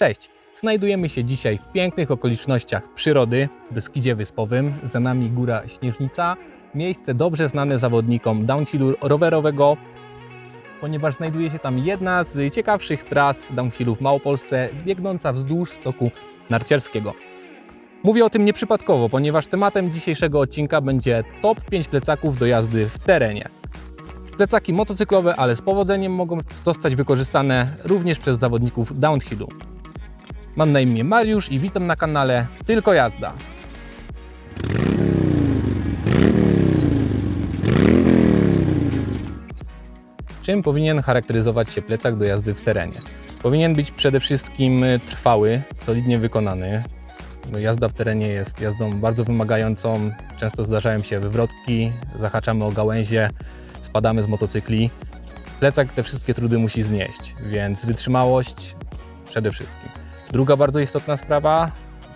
Cześć! Znajdujemy się dzisiaj w pięknych okolicznościach przyrody w Beskidzie Wyspowym. Za nami góra Śnieżnica, miejsce dobrze znane zawodnikom downhillu rowerowego, ponieważ znajduje się tam jedna z ciekawszych tras downhillu w Małopolsce, biegnąca wzdłuż stoku narciarskiego. Mówię o tym nieprzypadkowo, ponieważ tematem dzisiejszego odcinka będzie top 5 plecaków do jazdy w terenie. Plecaki motocyklowe, ale z powodzeniem mogą zostać wykorzystane również przez zawodników downhillu. Mam na imię Mariusz i witam na kanale Tylko Jazda. Czym powinien charakteryzować się plecak do jazdy w terenie? Powinien być przede wszystkim trwały, solidnie wykonany. No, Jazda w terenie jest jazdą bardzo wymagającą. Często zdarzają się wywrotki, zahaczamy o gałęzie, spadamy z motocykli. Plecak te wszystkie trudy musi znieść, więc wytrzymałość przede wszystkim. Druga bardzo istotna sprawa,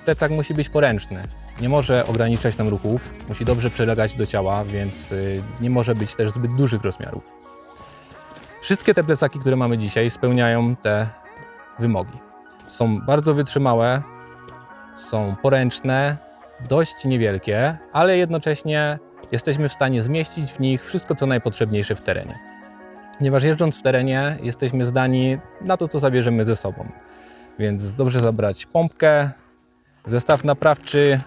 plecak musi być poręczny. Nie może ograniczać nam ruchów, musi dobrze przylegać do ciała, więc y, nie może być też zbyt dużych rozmiarów. Wszystkie te plecaki, które mamy dzisiaj, spełniają te wymogi. Są bardzo wytrzymałe, są poręczne, dość niewielkie, ale jednocześnie jesteśmy w stanie zmieścić w nich wszystko, co najpotrzebniejsze w terenie. Ponieważ jeżdżąc w terenie, jesteśmy zdani na to, co zabierzemy ze sobą. Więc dobrze zabrać pompkę, zestaw naprawczy,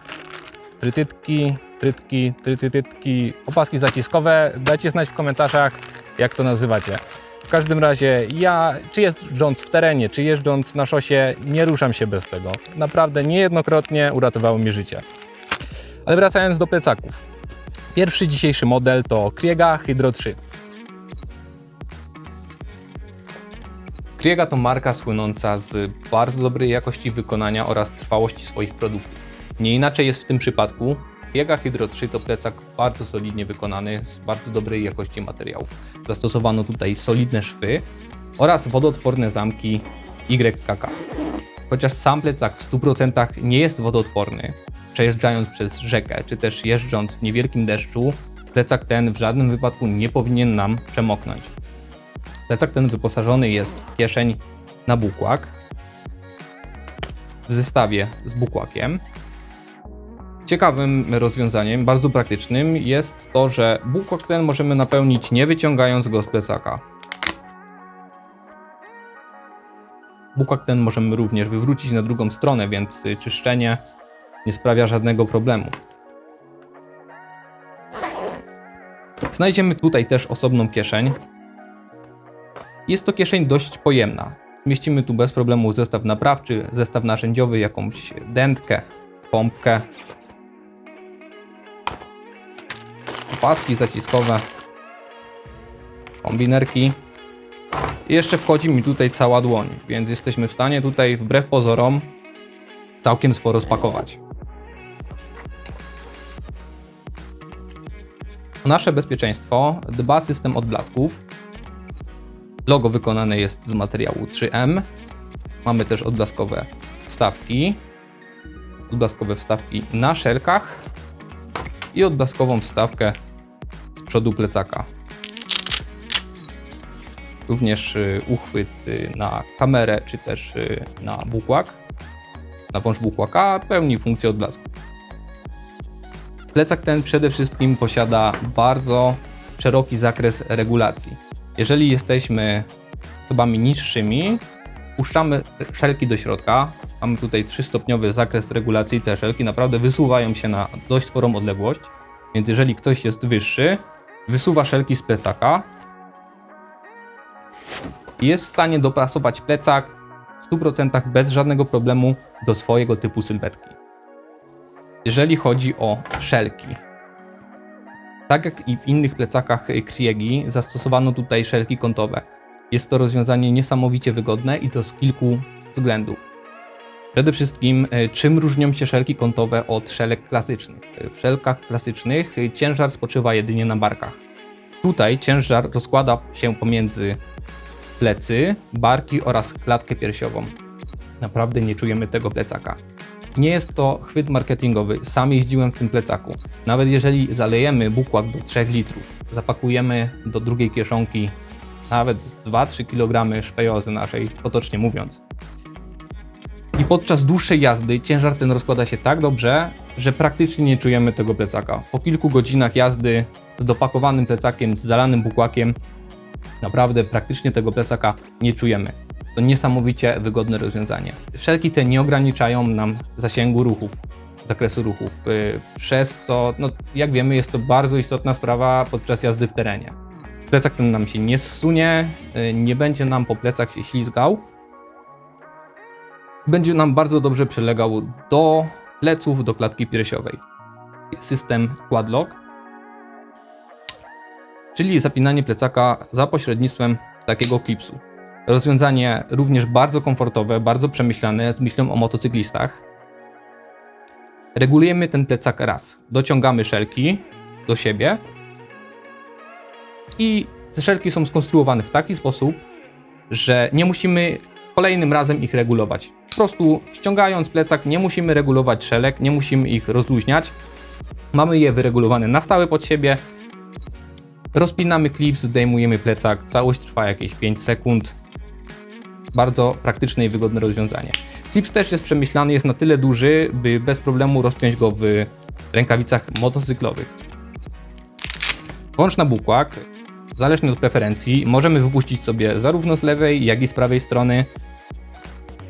trytytki, trytki, trytytytki, opaski zaciskowe. Dajcie znać w komentarzach, jak to nazywacie. W każdym razie ja, czy jeżdżąc w terenie, czy jeżdżąc na szosie, nie ruszam się bez tego. Naprawdę niejednokrotnie uratowało mi życie. Ale wracając do plecaków. Pierwszy dzisiejszy model to Kriega Hydro 3. Kriega to marka słynąca z bardzo dobrej jakości wykonania oraz trwałości swoich produktów. Nie inaczej jest w tym przypadku. Kriega Hydro 3 to plecak bardzo solidnie wykonany z bardzo dobrej jakości materiałów. Zastosowano tutaj solidne szwy oraz wodoodporne zamki YKK. Chociaż sam plecak w 100% nie jest wodoodporny, przejeżdżając przez rzekę czy też jeżdżąc w niewielkim deszczu, plecak ten w żadnym wypadku nie powinien nam przemoknąć. Plecak ten wyposażony jest w kieszeń na bukłak w zestawie z bukłakiem. Ciekawym rozwiązaniem, bardzo praktycznym jest to, że bukłak ten możemy napełnić nie wyciągając go z plecaka. Bukłak ten możemy również wywrócić na drugą stronę, więc y, czyszczenie nie sprawia żadnego problemu. Znajdziemy tutaj też osobną kieszeń, jest to kieszeń dość pojemna. Mieścimy tu bez problemu zestaw naprawczy, zestaw narzędziowy, jakąś dętkę, pompkę, paski zaciskowe, kombinerki. I jeszcze wchodzi mi tutaj cała dłoń, więc jesteśmy w stanie tutaj wbrew pozorom całkiem sporo spakować. O nasze bezpieczeństwo dba system odblasków, Logo wykonane jest z materiału 3M. Mamy też odblaskowe wstawki. Odblaskowe wstawki na szelkach i odblaskową wstawkę z przodu plecaka. Również y, uchwyt na kamerę czy też y, na bukłak. Na wąż bukłaka pełni funkcję odblasku. Plecak ten przede wszystkim posiada bardzo szeroki zakres regulacji jeżeli jesteśmy osobami niższymi, puszczamy szelki do środka. Mamy tutaj trzystopniowy zakres regulacji. Te szelki naprawdę wysuwają się na dość sporą odległość. Więc jeżeli ktoś jest wyższy, wysuwa szelki z plecaka i jest w stanie dopasować plecak w 100% bez żadnego problemu do swojego typu sylwetki. Jeżeli chodzi o szelki, tak jak i w innych plecakach Kriegi, zastosowano tutaj szelki kątowe. Jest to rozwiązanie niesamowicie wygodne i to z kilku względów. Przede wszystkim, e, czym różnią się szelki kątowe od szelek klasycznych? E, W szelkach klasycznych ciężar spoczywa jedynie na barkach. Tutaj ciężar rozkłada się pomiędzy plecy, barki oraz klatkę piersiową. Naprawdę nie czujemy tego plecaka. Nie jest to chwyt marketingowy. Sam jeździłem w tym plecaku. Nawet jeżeli zalejemy bukłak do 3 litrów, zapakujemy do drugiej kieszonki nawet z 2-3 kg szpejozy naszej, potocznie mówiąc, podczas dłuższej jazdy ciężar ten rozkłada się tak dobrze, że praktycznie nie czujemy tego plecaka. Po kilku godzinach jazdy z dopakowanym plecakiem, z zalanym bukłakiem, naprawdę praktycznie tego plecaka nie czujemy. To niesamowicie wygodne rozwiązanie. Szelki te nie ograniczają nam zasięgu ruchów, zakresu ruchów, yy, przez co, no, jak wiemy, jest to bardzo istotna sprawa podczas jazdy w terenie. Plecak ten nam się nie zsunie, yy, nie będzie nam po plecach się ślizgał. Będzie nam bardzo dobrze przylegał do pleców, do klatki piersiowej. System Quadlock, czyli zapinanie plecaka za pośrednictwem takiego klipsu. Rozwiązanie również bardzo komfortowe, bardzo przemyślane, z myślą o motocyklistach. Regulujemy ten plecak raz. Dociągamy szelki do siebie i te szelki są skonstruowane w taki sposób, że nie musimy kolejnym razem ich regulować. Po prostu ściągając plecak nie musimy regulować szelek, nie musimy ich rozluźniać. Mamy je wyregulowane na stałe pod siebie. Rozpinamy klips, zdejmujemy plecak, całość trwa jakieś 5 sekund. Bardzo praktyczne i wygodne rozwiązanie. Klips też jest przemyślany, jest na tyle duży, by bez problemu rozpiąć go w rękawicach motocyklowych. Włącz na bukłak, zależnie od preferencji, możemy wypuścić sobie zarówno z lewej, jak i z prawej strony.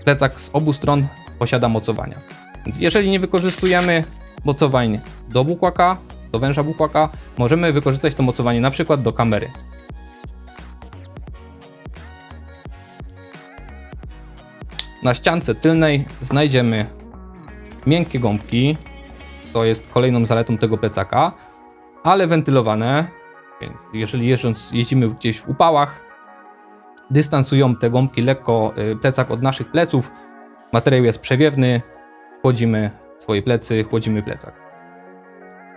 Plecak z obu stron posiada mocowania. Więc jeżeli nie wykorzystujemy mocowań do bukłaka, do węża bukłaka, możemy wykorzystać to mocowanie na przykład do kamery. Na ściance tylnej znajdziemy miękkie gąbki, co jest kolejną zaletą tego plecaka, ale wentylowane, więc jeżeli jeżdżąc, jeździmy gdzieś w upałach, dystansują te gąbki lekko y, plecak od naszych pleców. Materiał jest przewiewny, chłodzimy swoje plecy, chłodzimy plecak.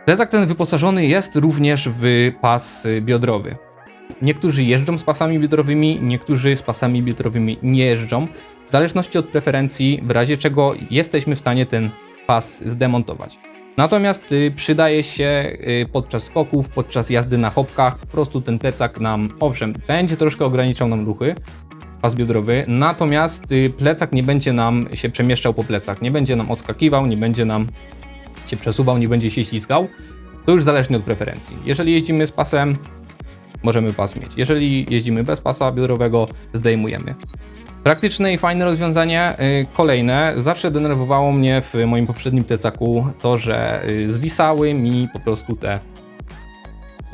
Plecak ten wyposażony jest również w pas y, biodrowy. Niektórzy jeżdżą z pasami biodrowymi, niektórzy z pasami biodrowymi nie jeżdżą, w zależności od preferencji, w razie czego jesteśmy w stanie ten pas zdemontować. Natomiast y, przydaje się y, podczas skoków, podczas jazdy na hopkach, po prostu ten plecak nam, owszem, będzie troszkę ograniczał nam ruchy, pas biodrowy, natomiast y, plecak nie będzie nam się przemieszczał po plecach, nie będzie nam odskakiwał, nie będzie nam się przesuwał, nie będzie się ślizgał. To już zależnie od preferencji. Jeżeli jeździmy z pasem, możemy pas mieć. Jeżeli jeździmy bez pasa biodrowego, zdejmujemy. Praktyczne i fajne rozwiązanie. y, Kolejne, zawsze denerwowało mnie w moim poprzednim plecaku to, że y, zwisały mi po prostu te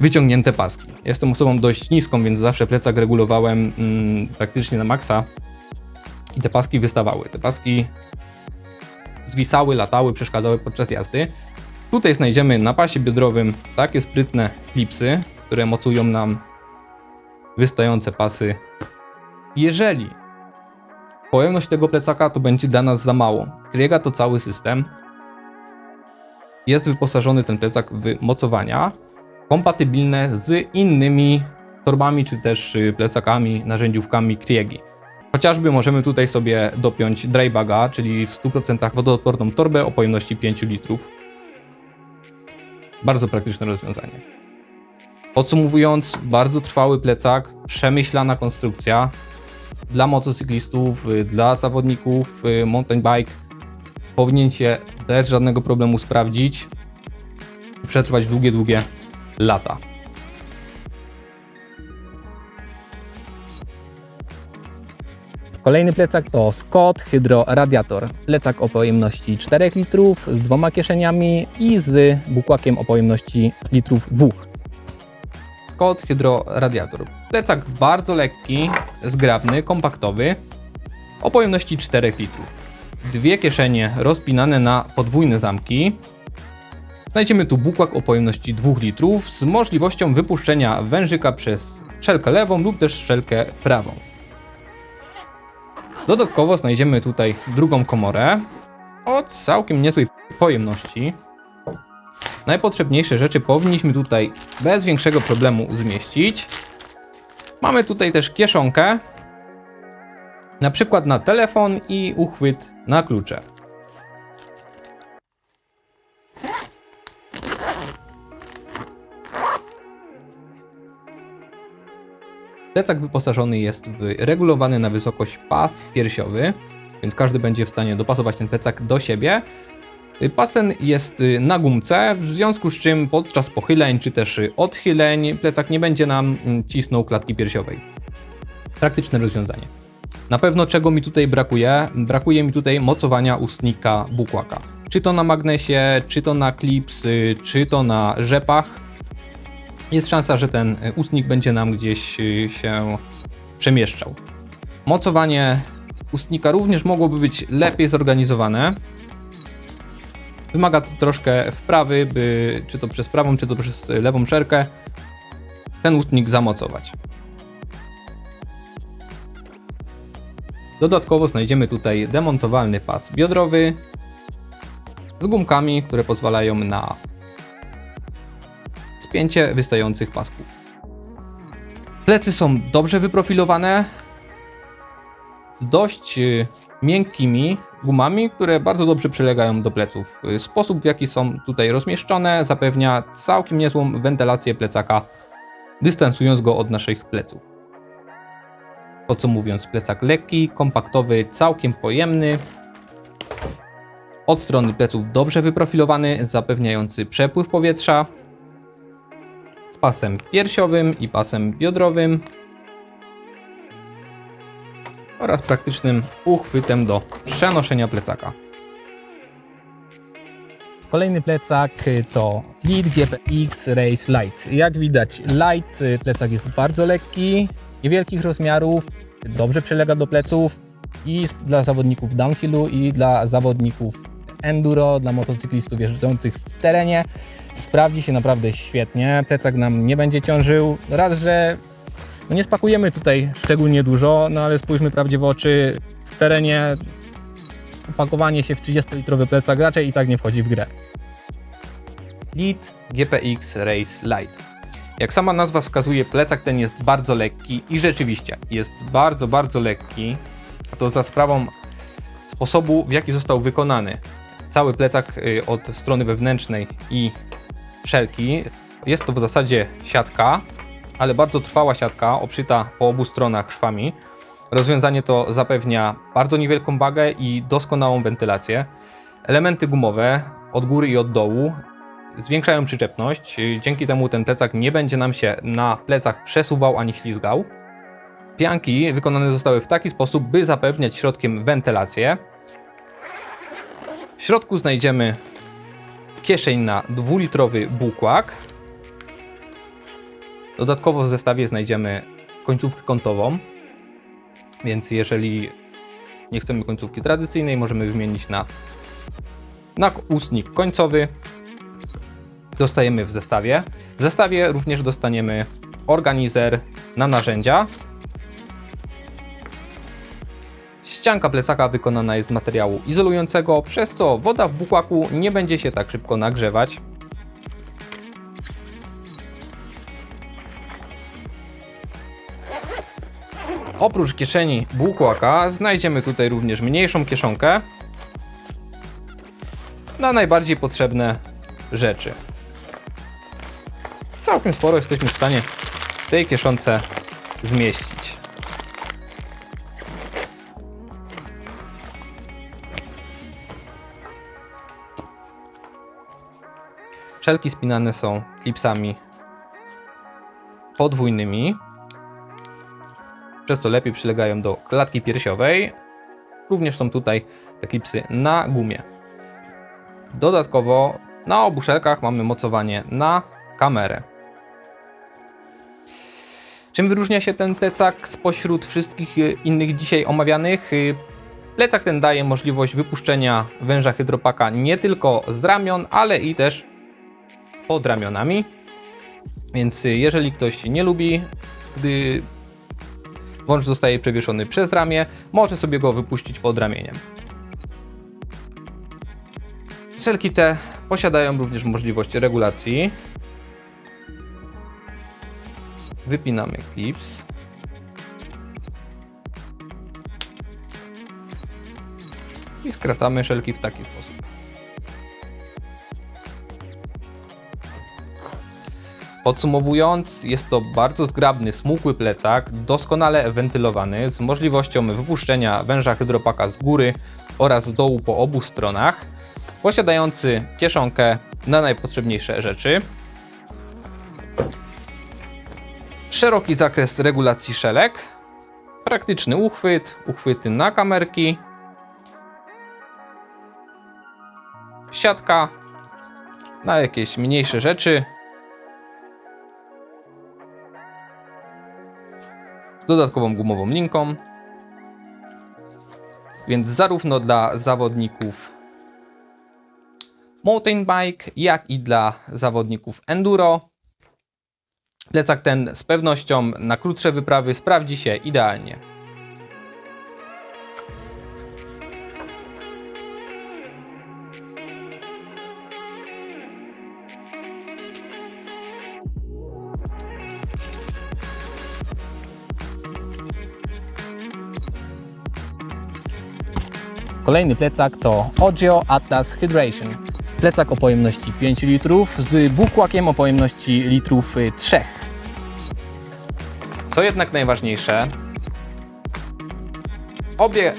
wyciągnięte paski. Jestem osobą dość niską, więc zawsze plecak regulowałem mm, praktycznie na maksa i te paski wystawały. Te paski zwisały, latały, przeszkadzały podczas jazdy. Tutaj znajdziemy na pasie biodrowym takie sprytne klipsy, które mocują nam wystające pasy. Jeżeli pojemność tego plecaka to będzie dla nas za mało. Kriega to cały system. Jest wyposażony ten plecak w mocowania kompatybilne z innymi torbami czy też y, plecakami, narzędziówkami Kriegi. Chociażby możemy tutaj sobie dopiąć drybaga, czyli w 100% wodoodporną torbę o pojemności 5 litrów. Bardzo praktyczne rozwiązanie. Podsumowując, bardzo trwały plecak, przemyślana konstrukcja, dla motocyklistów, y, dla zawodników y, mountain bike powinien się bez żadnego problemu sprawdzić i przetrwać długie, długie lata. Kolejny plecak to Scott Hydro Radiator. Plecak o pojemności 4 litrów z dwoma kieszeniami i z bukłakiem o pojemności litrów 2. Scott Hydro Radiator. Plecak bardzo lekki, zgrabny, kompaktowy, o pojemności 4 litrów. Dwie kieszenie rozpinane na podwójne zamki. Znajdziemy tu bukłak o pojemności 2 litrów z możliwością wypuszczenia wężyka przez szelkę lewą lub też szelkę prawą. Dodatkowo znajdziemy tutaj drugą komorę o całkiem niezłej pojemności. Najpotrzebniejsze rzeczy powinniśmy tutaj bez większego problemu zmieścić. Mamy tutaj też kieszonkę, na przykład na telefon i uchwyt na klucze. Plecak wyposażony jest w regulowany na wysokość pas piersiowy, więc każdy będzie w stanie dopasować ten plecak do siebie. Y, Pas ten jest y, na gumce, w związku z czym podczas pochyleń czy też y, odchyleń plecak nie będzie nam mm, cisnął klatki piersiowej. Praktyczne rozwiązanie. Na pewno czego mi tutaj brakuje? Brakuje mi tutaj mocowania ustnika bukłaka. Czy to na magnesie, czy to na klipsy, czy to na rzepach. Jest szansa, że ten ustnik będzie nam gdzieś się przemieszczał. Mocowanie ustnika również mogłoby być lepiej zorganizowane. Wymaga to troszkę wprawy, by czy to przez prawą, czy to przez lewą szerkę ten ustnik zamocować. Dodatkowo znajdziemy tutaj demontowalny pas biodrowy z gumkami, które pozwalają na spięcie wystających pasków. Plecy są dobrze wyprofilowane z dość y, miękkimi gumami, które bardzo dobrze przylegają do pleców. Y, Sposób w jaki są tutaj rozmieszczone zapewnia całkiem niezłą wentylację plecaka, dystansując go od naszych pleców. Podsumowując, plecak lekki, kompaktowy, całkiem pojemny. Od strony pleców dobrze wyprofilowany, zapewniający przepływ powietrza. Z pasem piersiowym i pasem biodrowym. Oraz praktycznym uchwytem do przenoszenia plecaka. Kolejny plecak to Lead GPX Race Light. Jak widać, Light y, plecak jest bardzo lekki, niewielkich rozmiarów, dobrze przylega do pleców i dla zawodników downhillu i dla zawodników enduro, dla motocyklistów jeżdżących w terenie. Sprawdzi się naprawdę świetnie. Plecak nam nie będzie ciążył. Raz, że no nie spakujemy tutaj szczególnie dużo, no ale spójrzmy prawdzie w oczy. W terenie opakowanie się w 30-litrowy plecak raczej i tak nie wchodzi w grę. Lead GPX Race Light. Jak sama nazwa wskazuje, plecak ten jest bardzo lekki i rzeczywiście jest bardzo, bardzo lekki. To za sprawą sposobu, w jaki został wykonany. Cały plecak y, od strony wewnętrznej i szelki. Jest to w zasadzie siatka, ale bardzo trwała siatka, obszyta po obu stronach szwami. Rozwiązanie to zapewnia bardzo niewielką wagę i doskonałą wentylację. Elementy gumowe od góry i od dołu zwiększają przyczepność. Dzięki temu ten plecak nie będzie nam się na plecach przesuwał ani ślizgał. Pianki wykonane zostały w taki sposób, by zapewniać środkiem wentylację. W środku znajdziemy kieszeń na dwulitrowy bukłak. Dodatkowo w zestawie znajdziemy końcówkę kątową, więc jeżeli nie chcemy końcówki tradycyjnej, możemy wymienić na, na ustnik końcowy. Dostajemy w zestawie. W zestawie również dostaniemy organizer na narzędzia. Ścianka plecaka wykonana jest z materiału izolującego, przez co woda w bukłaku nie będzie się tak szybko nagrzewać. Oprócz kieszeni bukłaka znajdziemy tutaj również mniejszą kieszonkę na najbardziej potrzebne rzeczy. Całkiem sporo jesteśmy w stanie w tej kieszonce zmieścić. Szelki spinane są klipsami podwójnymi, przez co lepiej przylegają do klatki piersiowej. Również są tutaj te klipsy na gumie. Dodatkowo na obu szelkach mamy mocowanie na kamerę. Czym wyróżnia się ten plecak spośród wszystkich y, innych dzisiaj omawianych? Y, Plecak ten daje możliwość wypuszczenia węża hydropaka nie tylko z ramion, ale i też pod ramionami. Więc y, jeżeli ktoś nie lubi, gdy wąż zostaje przewieszony przez ramię, może sobie go wypuścić pod ramieniem. Szelki te posiadają również możliwość regulacji. Wypinamy klips. I skracamy szelki w taki sposób. Podsumowując, jest to bardzo zgrabny, smukły plecak, doskonale wentylowany, z możliwością wypuszczenia węża hydropaka z góry oraz z dołu po obu stronach, posiadający kieszonkę na najpotrzebniejsze rzeczy, szeroki zakres regulacji szelek, praktyczny uchwyt, uchwyty na kamerki, siatka na jakieś mniejsze rzeczy, dodatkową gumową linką. Więc zarówno dla zawodników mountain bike, jak i dla zawodników enduro. Plecak ten z pewnością na krótsze wyprawy sprawdzi się idealnie. Kolejny plecak to Ogio Atlas Hydration. Plecak o pojemności 5 litrów z bukłakiem o pojemności litrów y, 3. Co jednak najważniejsze, obie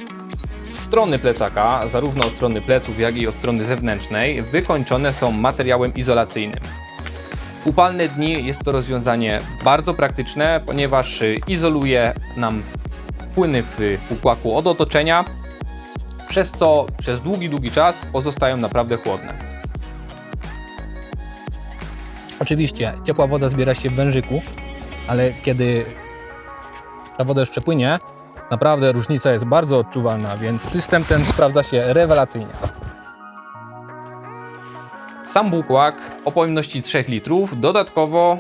strony plecaka, zarówno od strony pleców, jak i od strony zewnętrznej, wykończone są materiałem izolacyjnym. W upalne dni jest to rozwiązanie bardzo praktyczne, ponieważ y, izoluje nam płyny w ukłaku od otoczenia, przez co przez długi, długi czas pozostają naprawdę chłodne. Oczywiście ciepła woda zbiera się w wężyku, ale kiedy ta woda już przepłynie, naprawdę różnica jest bardzo odczuwalna, więc system ten sprawdza się rewelacyjnie. Sam bukłak o pojemności 3 litrów dodatkowo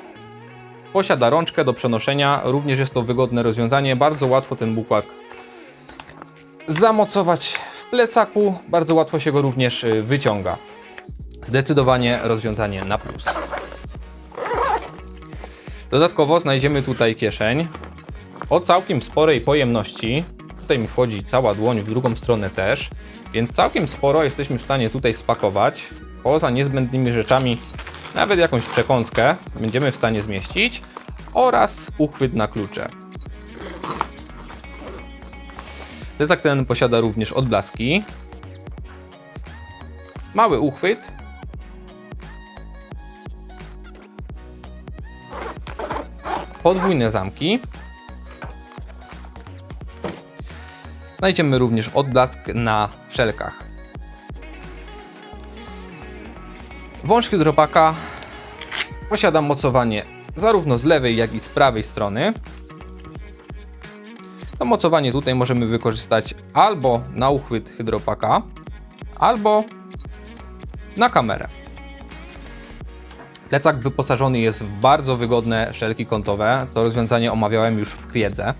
posiada rączkę do przenoszenia. Również jest to wygodne rozwiązanie. Bardzo łatwo ten bukłak zamocować plecaku. Bardzo łatwo się go również y, wyciąga. Zdecydowanie rozwiązanie na plus. Dodatkowo znajdziemy tutaj kieszeń o całkiem sporej pojemności. Tutaj mi wchodzi cała dłoń, w drugą stronę też, więc całkiem sporo jesteśmy w stanie tutaj spakować. Poza niezbędnymi rzeczami, nawet jakąś przekąskę będziemy w stanie zmieścić oraz uchwyt na klucze. Plecak ten posiada również odblaski, mały uchwyt podwójne zamki. Znajdziemy również odblask na szelkach. Wąż hydropaka posiada mocowanie zarówno z lewej, jak i z prawej strony. To mocowanie tutaj możemy wykorzystać albo na uchwyt hydropaka, albo na kamerę. Plecak wyposażony jest w bardzo wygodne szelki kątowe. To rozwiązanie omawiałem już w Kriedze.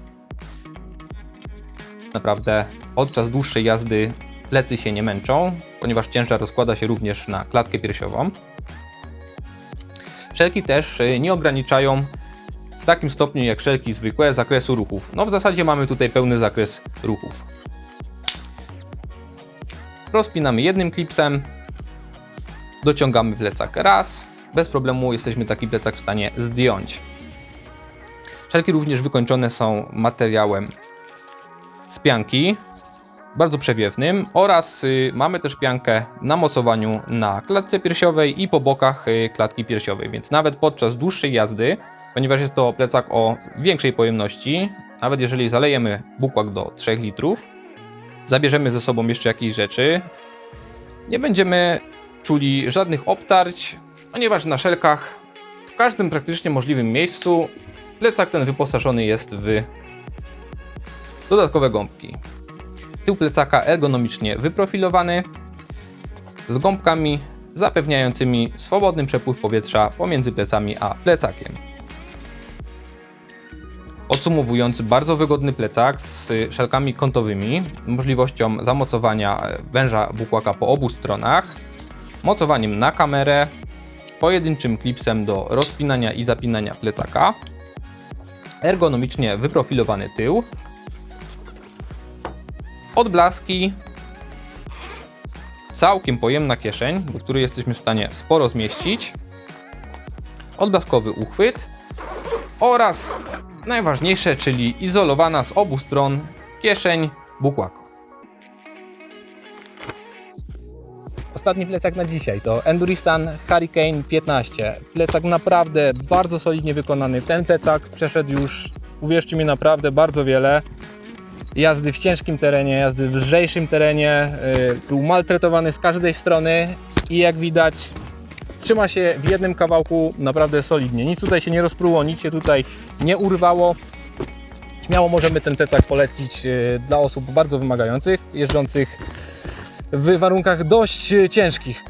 Naprawdę podczas dłuższej jazdy plecy się nie męczą, ponieważ ciężar rozkłada się również na klatkę piersiową. Szelki też y, nie ograniczają takim stopniu jak szelki zwykłe zakresu ruchów. No w zasadzie mamy tutaj pełny zakres ruchów. Rozpinamy jednym klipsem, dociągamy plecak raz, bez problemu jesteśmy taki plecak w stanie zdjąć. Szelki również wykończone są materiałem z pianki, bardzo przewiewnym oraz y, mamy też piankę na mocowaniu na klatce piersiowej i po bokach y, klatki piersiowej, więc nawet podczas dłuższej jazdy, ponieważ jest to plecak o większej pojemności, nawet jeżeli zalejemy bukłak do 3 litrów, zabierzemy ze sobą jeszcze jakieś rzeczy, nie będziemy czuli żadnych obtarć, ponieważ na szelkach w każdym praktycznie możliwym miejscu plecak ten wyposażony jest w dodatkowe gąbki. Tył plecaka ergonomicznie wyprofilowany z gąbkami zapewniającymi swobodny przepływ powietrza pomiędzy plecami a plecakiem. Podsumowując, bardzo wygodny plecak z szelkami kątowymi, możliwością zamocowania węża bukłaka po obu stronach, mocowaniem na kamerę, pojedynczym klipsem do rozpinania i zapinania plecaka, ergonomicznie wyprofilowany tył, odblaski, całkiem pojemna kieszeń, do której jesteśmy w stanie sporo zmieścić odblaskowy uchwyt oraz najważniejsze, czyli izolowana z obu stron kieszeń bukłaku. Ostatni plecak na dzisiaj to Enduristan Hurricane 15. Plecak naprawdę bardzo solidnie wykonany. Ten plecak przeszedł już, uwierzcie mi, naprawdę bardzo wiele. Jazdy w ciężkim terenie, jazdy w lżejszym terenie. yy, Był maltretowany z każdej strony i jak widać trzyma się w jednym kawałku naprawdę solidnie. Nic tutaj się nie rozpruło, nic się tutaj nie urwało. Śmiało możemy ten plecak polecić yy, dla osób bardzo wymagających, jeżdżących w warunkach dość e, ciężkich.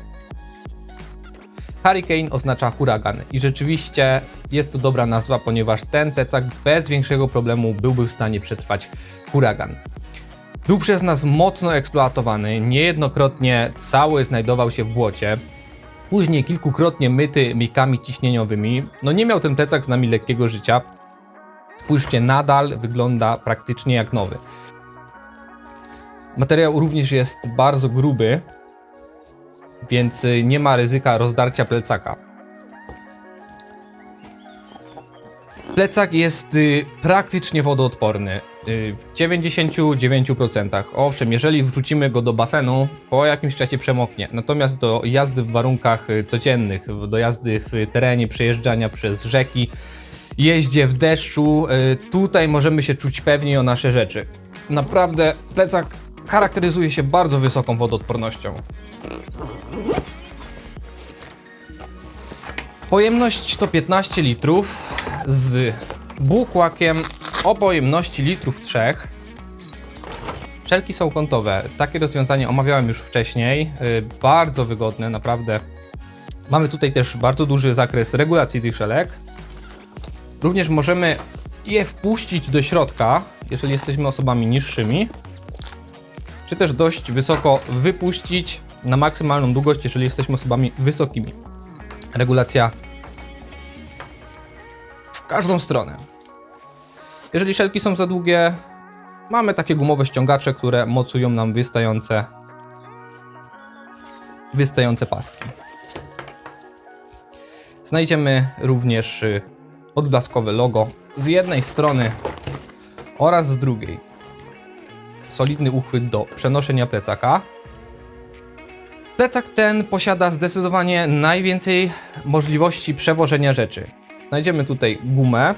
Hurricane oznacza huragan i rzeczywiście jest to dobra nazwa, ponieważ ten plecak bez większego problemu byłby w stanie przetrwać huragan. Był przez nas mocno eksploatowany, niejednokrotnie cały znajdował się w błocie, później kilkukrotnie myty mikami ciśnieniowymi. No nie miał ten plecak z nami lekkiego życia. Spójrzcie, nadal wygląda praktycznie jak nowy. Materiał również jest bardzo gruby, więc y, nie ma ryzyka rozdarcia plecaka. Plecak jest y, praktycznie wodoodporny. y, W 99%. Owszem, jeżeli wrzucimy go do basenu, po jakimś czasie przemoknie. Natomiast do jazdy w warunkach y, codziennych, do jazdy w terenie, przejeżdżania przez rzeki, jeździe w deszczu, y, tutaj możemy się czuć pewni o nasze rzeczy. Naprawdę plecak charakteryzuje się bardzo wysoką wodoodpornością. Pojemność to 15 litrów z bukłakiem o pojemności litrów 3. Szelki są kątowe. Takie rozwiązanie omawiałem już wcześniej. Yy, Bardzo wygodne, naprawdę. Mamy tutaj też bardzo duży zakres regulacji tych szelek. Również możemy je wpuścić do środka, jeżeli jesteśmy osobami niższymi, czy też dość wysoko wypuścić na maksymalną długość, jeżeli jesteśmy osobami wysokimi regulacja każdą stronę. Jeżeli szelki są za długie, mamy takie gumowe ściągacze, które mocują nam wystające wystające paski. Znajdziemy również y, odblaskowe logo z jednej strony oraz z drugiej. Solidny uchwyt do przenoszenia plecaka. Plecak ten posiada zdecydowanie najwięcej możliwości przewożenia rzeczy. Znajdziemy tutaj gumę,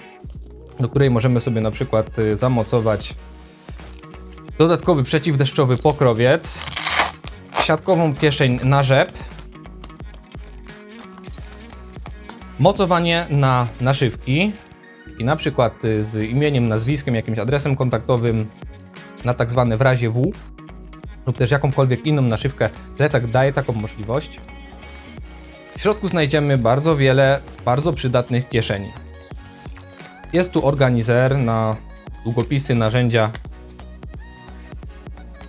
do której możemy sobie na przykład y, zamocować dodatkowy przeciwdeszczowy pokrowiec, siatkową kieszeń na rzep, mocowanie na naszywki i na przykład y, z imieniem, nazwiskiem, jakimś adresem kontaktowym na tak zwane w razie W lub też jakąkolwiek inną naszywkę, plecak daje taką możliwość. W środku znajdziemy bardzo wiele bardzo przydatnych kieszeni. Jest tu organizer na długopisy, narzędzia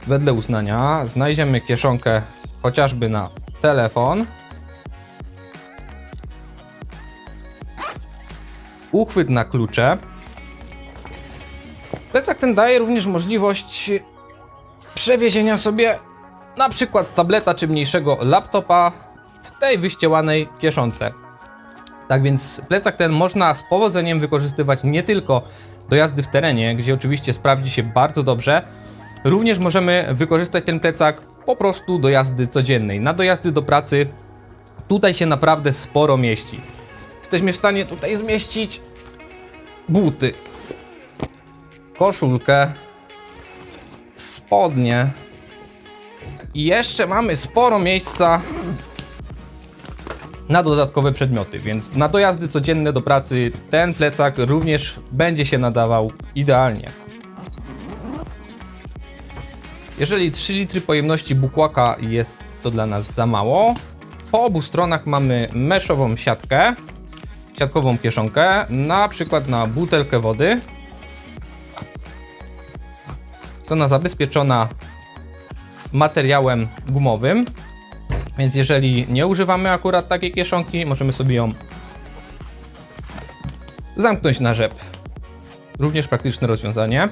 wedle uznania. Znajdziemy kieszonkę chociażby na telefon. Uchwyt na klucze. Plecak ten daje również możliwość przewiezienia sobie na przykład tableta czy mniejszego laptopa w tej wyścielanej kieszonce. Tak więc plecak ten można z powodzeniem wykorzystywać nie tylko do jazdy w terenie, gdzie oczywiście sprawdzi się bardzo dobrze, również możemy wykorzystać ten plecak po prostu do jazdy codziennej. Na dojazdy do pracy tutaj się naprawdę sporo mieści. Jesteśmy w stanie tutaj zmieścić buty, koszulkę, spodnie. I jeszcze mamy sporo miejsca na dodatkowe przedmioty, więc na dojazdy codzienne do pracy ten plecak również będzie się nadawał idealnie. Jeżeli 3 litry pojemności bukłaka jest to dla nas za mało, po obu stronach mamy meszową siatkę, siatkową kieszonkę, na przykład na butelkę wody. Jest ona zabezpieczona materiałem gumowym, więc jeżeli nie używamy akurat takiej kieszonki, możemy sobie ją zamknąć na rzep. Również praktyczne rozwiązanie.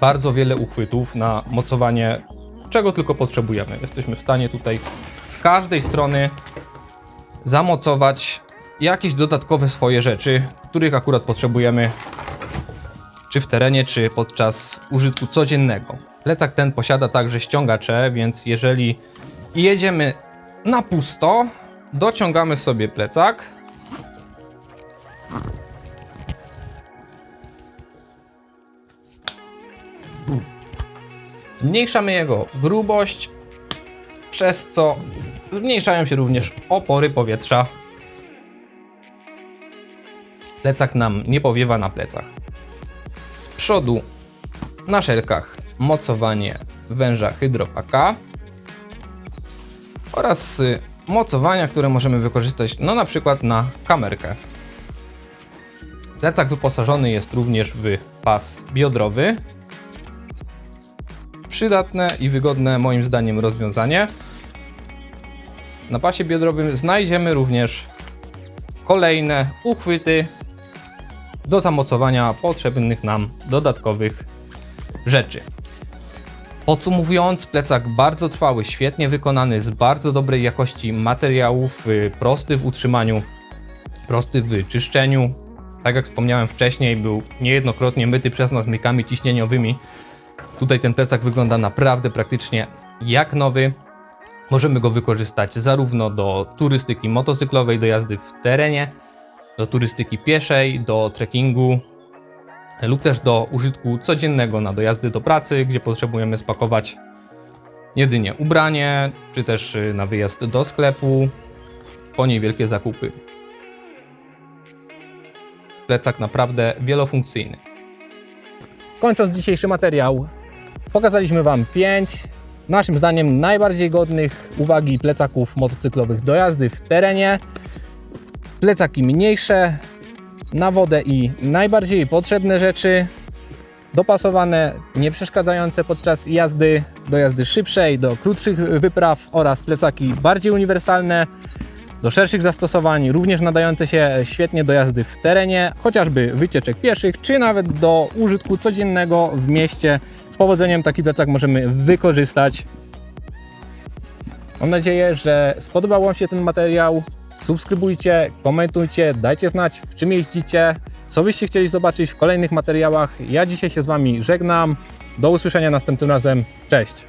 Bardzo wiele uchwytów na mocowanie czego tylko potrzebujemy. Jesteśmy w stanie tutaj z każdej strony zamocować jakieś dodatkowe swoje rzeczy, których akurat potrzebujemy czy w terenie, czy podczas użytku codziennego. Plecak ten posiada także ściągacze, więc jeżeli jedziemy na pusto, dociągamy sobie plecak. Zmniejszamy jego grubość, przez co zmniejszają się również opory powietrza. Plecak nam nie powiewa na plecach. Z przodu na szelkach mocowanie węża hydropaka oraz y, mocowania, które możemy wykorzystać no na przykład na kamerkę. Plecak wyposażony jest również w pas biodrowy. Przydatne i wygodne moim zdaniem rozwiązanie. Na pasie biodrowym znajdziemy również kolejne uchwyty do zamocowania potrzebnych nam dodatkowych rzeczy. Podsumowując, plecak bardzo trwały, świetnie wykonany, z bardzo dobrej jakości materiałów, y, prosty w utrzymaniu, prosty w czyszczeniu. Tak jak wspomniałem wcześniej, był niejednokrotnie myty przez nas mykami ciśnieniowymi. Tutaj ten plecak wygląda naprawdę praktycznie jak nowy. Możemy go wykorzystać zarówno do turystyki motocyklowej, do jazdy w terenie, do turystyki pieszej, do trekkingu lub też do użytku codziennego na dojazdy do pracy, gdzie potrzebujemy spakować jedynie ubranie, czy też y, na wyjazd do sklepu, po niewielkie zakupy. Plecak naprawdę wielofunkcyjny. Kończąc dzisiejszy materiał, pokazaliśmy Wam 5 naszym zdaniem najbardziej godnych uwagi plecaków motocyklowych do jazdy w terenie. Plecaki mniejsze, na wodę i najbardziej potrzebne rzeczy, dopasowane, nie przeszkadzające podczas jazdy, do jazdy szybszej, do krótszych wypraw oraz plecaki bardziej uniwersalne, do szerszych zastosowań, również nadające się świetnie do jazdy w terenie, chociażby wycieczek pieszych, czy nawet do użytku codziennego w mieście. Z powodzeniem taki plecak możemy wykorzystać. Mam nadzieję, że spodobał Wam się ten materiał. Subskrybujcie, komentujcie, dajcie znać, w czym jeździcie, co byście chcieli zobaczyć w kolejnych materiałach. Ja dzisiaj się z Wami żegnam. Do usłyszenia następnym razem. Cześć!